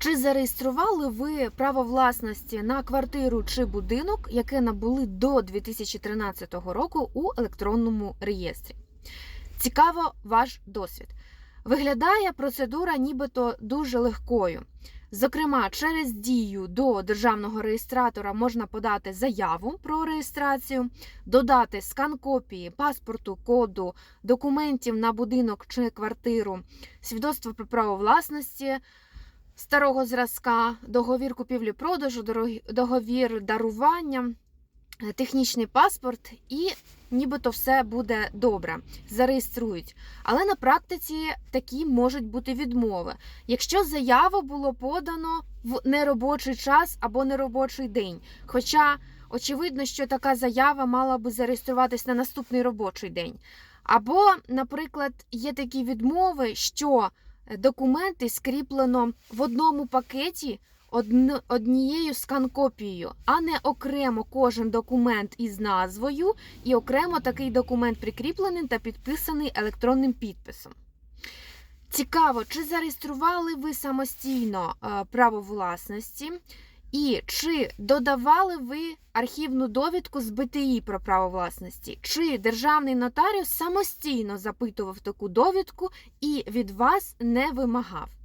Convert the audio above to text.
Чи зареєстрували ви право власності на квартиру чи будинок, яке набули до 2013 року у електронному реєстрі? Цікаво ваш досвід. Виглядає процедура нібито дуже легкою. Зокрема, через дію до державного реєстратора можна подати заяву про реєстрацію, додати скан копії паспорту, коду, документів на будинок чи квартиру, свідоцтво про право власності старого зразка, договір купівлі-продажу, договір дарування, е, технічний паспорт і нібито все буде добре. Зареєструють. Але на практиці такі можуть бути відмови. Якщо заяву було подано в неробочий час або неробочий день. Хоча очевидно, що така заява мала би зареєструватись на наступний робочий день. Або, наприклад, є такі відмови, що документи скріплено в одному пакеті однією скан-копією, а не окремо кожен документ із назвою, і окремо такий документ прикріплений та підписаний електронним підписом. Цікаво, чи зареєстрували ви самостійно е, право власності, і чи додавали ви архівну довідку з БТІ про право власності, чи державний нотаріус самостійно запитував таку довідку і від вас не вимагав.